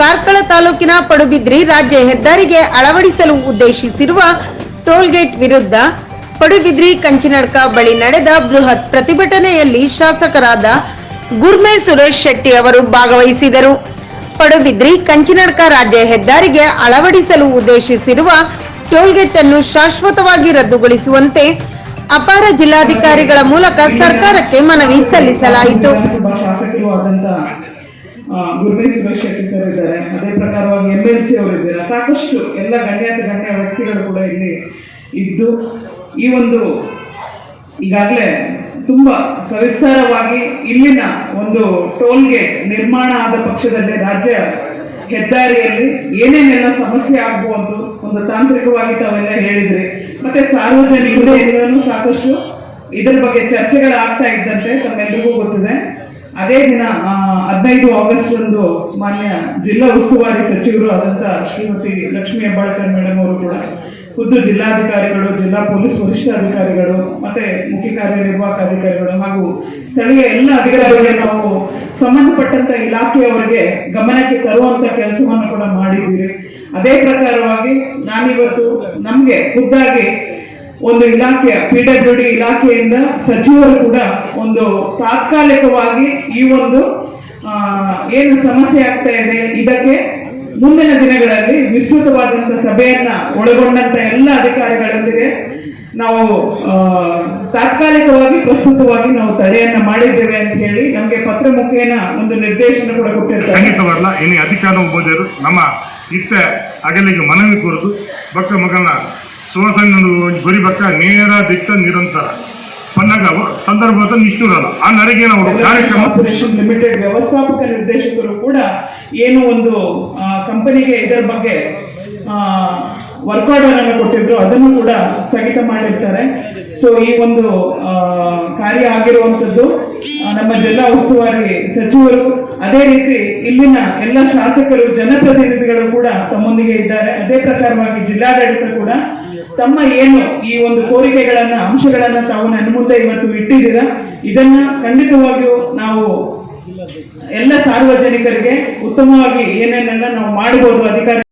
ಕಾರ್ಕಳ ತಾಲೂಕಿನ ಪಡುಬಿದ್ರಿ ರಾಜ್ಯ ಹೆದ್ದಾರಿಗೆ ಅಳವಡಿಸಲು ಉದ್ದೇಶಿಸಿರುವ ಟೋಲ್ಗೇಟ್ ವಿರುದ್ಧ ಪಡುಬಿದ್ರಿ ಕಂಚಿನಡ್ಕ ಬಳಿ ನಡೆದ ಬೃಹತ್ ಪ್ರತಿಭಟನೆಯಲ್ಲಿ ಶಾಸಕರಾದ ಗುರ್ಮೆ ಸುರೇಶ್ ಶೆಟ್ಟಿ ಅವರು ಭಾಗವಹಿಸಿದರು. ಪಡುಬಿದ್ರಿ ಕಂಚಿನಡ್ಕ ರಾಜ್ಯ ಹೆದ್ದಾರಿಗೆ ಅಳವಡಿಸಲು ಉದ್ದೇಶಿಸಿರುವ ಟೋಲ್ಗೇಟ್ ಅನ್ನು ಶಾಶ್ವತವಾಗಿ ರದ್ದುಗೊಳಿಸುವಂತೆ ಅಪಾರ ಜಿಲ್ಲಾಧಿಕಾರಿಗಳ ಮೂಲಕ ಸರ್ಕಾರಕ್ಕೆ ಮನವಿ ಸಲ್ಲಿಸಲಾಯಿತು. ಗುರುಮೇ ಸುರೇಶ್ ಶೆಟ್ಟಿ ಸರ್ ಇದ್ದಾರೆ. ಅದೇ ಪ್ರಕಾರವಾಗಿ ಎಂ ಎಲ್ ಸಿ ಅವರು ಇದ್ದಾರೆ. ಸಾಕಷ್ಟು ಎಲ್ಲ ಗಣ್ಯಾತಿ ಗಣ್ಯ ವ್ಯಕ್ತಿಗಳು ಕೂಡ ಇಲ್ಲಿ ಇದ್ದು, ಈ ಒಂದು ಈಗಾಗಲೇ ತುಂಬ ಸವಿಸ್ತಾರವಾಗಿ ಇಲ್ಲಿನ ಒಂದು ಟೋಲ್ಗೆ ನಿರ್ಮಾಣ ಆದ ಪಕ್ಷದಲ್ಲಿ ರಾಜ್ಯ ಹೆದ್ದಾರಿಯಲ್ಲಿ ಏನೇನೆಲ್ಲ ಸಮಸ್ಯೆ ಆಗ್ಬೋದು ಒಂದು ತಾಂತ್ರಿಕವಾಗಿ ತಾವೆಲ್ಲ ಹೇಳಿದ್ರಿ. ಮತ್ತೆ ಸಾರ್ವಜನಿಕರು ಎಲ್ಲರೂ ಸಾಕಷ್ಟು ಇದರ ಬಗ್ಗೆ ಚರ್ಚೆಗಳಾಗ್ತಾ ಇದ್ದಂತೆ ತಮ್ಮೆಲ್ಲರಿಗೂ ಗೊತ್ತಿದೆ. ಅದೇ ದಿನ ಹದಿನೈದು ಆಗಸ್ಟ್ ಒಂದು ಮಾನ್ಯ ಜಿಲ್ಲಾ ಉಸ್ತುವಾರಿ ಸಚಿವರು ಆದಂತ ಶ್ರೀಮತಿ ಲಕ್ಷ್ಮೀ ಹೆಬ್ಬಾಳ್ಕರ್ ಮೇಡಮ್ ಅವರು ಕೂಡ ಖುದ್ದು ಜಿಲ್ಲಾಧಿಕಾರಿಗಳು, ಜಿಲ್ಲಾ ಪೊಲೀಸ್ ವರಿಷ್ಠಾಧಿಕಾರಿಗಳು, ಮತ್ತೆ ಮುಖ್ಯ ಕಾರ್ಯನಿರ್ವಾಹಕ ಅಧಿಕಾರಿಗಳು ಹಾಗೂ ಸ್ಥಳೀಯ ಎಲ್ಲ ಅಧಿಕಾರಿಗಳಿಗೆ ನಾವು ಸಂಬಂಧಪಟ್ಟಂತ ಇಲಾಖೆಯವರಿಗೆ ಗಮನಕ್ಕೆ ತರುವಂತ ಕೆಲಸವನ್ನು ಕೂಡ ಮಾಡಿದ್ದೀರಿ. ಅದೇ ಪ್ರಕಾರವಾಗಿ ನಾನಿವತ್ತು ನಮಗೆ ಖುದ್ದಾಗಿ ಒಂದು ಇಲಾಖೆಯ, ಪಿ ಡಬ್ಲ್ಯೂ ಡಿ ಇಲಾಖೆಯಿಂದ ಸಚಿವರು ಕೂಡ ಒಂದು ತಾತ್ಕಾಲಿಕವಾಗಿ ಈ ಒಂದು ಏನು ಸಮಸ್ಯೆ ಆಗ್ತಾ ಇದೆ, ಇದಕ್ಕೆ ಮುಂದಿನ ದಿನಗಳಲ್ಲಿ ವಿಸ್ತೃತವಾದಂತ ಸಭೆಯನ್ನ ಒಳಗೊಂಡಂತ ಎಲ್ಲ ಅಧಿಕಾರಿಗಳೊಂದಿಗೆ ನಾವು ತಾತ್ಕಾಲಿಕವಾಗಿ ಪ್ರಸ್ತುತವಾಗಿ ನಾವು ತಡೆಯನ್ನ ಮಾಡಿದ್ದೇವೆ ಅಂತ ಹೇಳಿ ನಮಗೆ ಪತ್ರ ಮುಖೇನ ಒಂದು ನಿರ್ದೇಶನ ಕೂಡ ಕೊಟ್ಟಿರ್ತಾರೆ. ಅಧಿಕಾರ ನಮ್ಮ ಇತ್ತ ಅಗಲಿಗೆ ಮನವಿ ಕೊರದು. ಭಕ್ತ ಮಗನ ಸುವಸಂಗನು ಗುರಿ ಬಕ್ಕ ನೇರ ದಿಟ್ಟ ನಿರಂತರ. ಪನ್ನಗ ಸಂದರ್ಭದ ನಿಷ್ಠುರಲ್ಲ. ಆ ನರೆಗೆ ನಾವು ಕಾರ್ಯಕ್ರಮ ಲಿಮಿಟೆಡ್ ವ್ಯವಸ್ಥಾಪಕ ನಿರ್ದೇಶಕರು ಕೂಡ ಏನು ಒಂದು ಕಂಪನಿಗೆ ಇದರ ಬಗ್ಗೆ ವರ್ಕ್ ಆರ್ಡರ್ ಅನ್ನು ಕೊಟ್ಟಿದ್ರು, ಅದನ್ನು ಕೂಡ ಸ್ಥಗಿತ ಮಾಡಿರ್ತಾರೆ. ಸೊ ಈ ಒಂದು ಕಾರ್ಯ ಆಗಿರುವಂತದ್ದು ನಮ್ಮ ಜಿಲ್ಲಾ ಉಸ್ತುವಾರಿ ಸಚಿವರು, ಅದೇ ರೀತಿ ಇಲ್ಲಿನ ಎಲ್ಲ ಶಾಸಕರು, ಜನಪ್ರತಿನಿಧಿಗಳು ಕೂಡ ತಮ್ಮೊಂದಿಗೆ ಇದ್ದಾರೆ. ಅದೇ ಪ್ರಕಾರವಾಗಿ ಜಿಲ್ಲಾಡಳಿತ ಕೂಡ ತಮ್ಮ ಏನು ಈ ಒಂದು ಕೋರಿಕೆಗಳನ್ನ, ಅಂಶಗಳನ್ನ ತಾವು ನನ್ನ ಮುಂದೆ ಇವತ್ತು ಇಟ್ಟಿದ್ದೀರಾ, ಇದನ್ನ ಖಂಡಿತವಾಗಿಯೂ ನಾವು ಎಲ್ಲ ಸಾರ್ವಜನಿಕರಿಗೆ ಉತ್ತಮವಾಗಿ ಏನೇನೆಲ್ಲ ನಾವು ಮಾಡಬಹುದು, ಅಧಿಕಾರಿ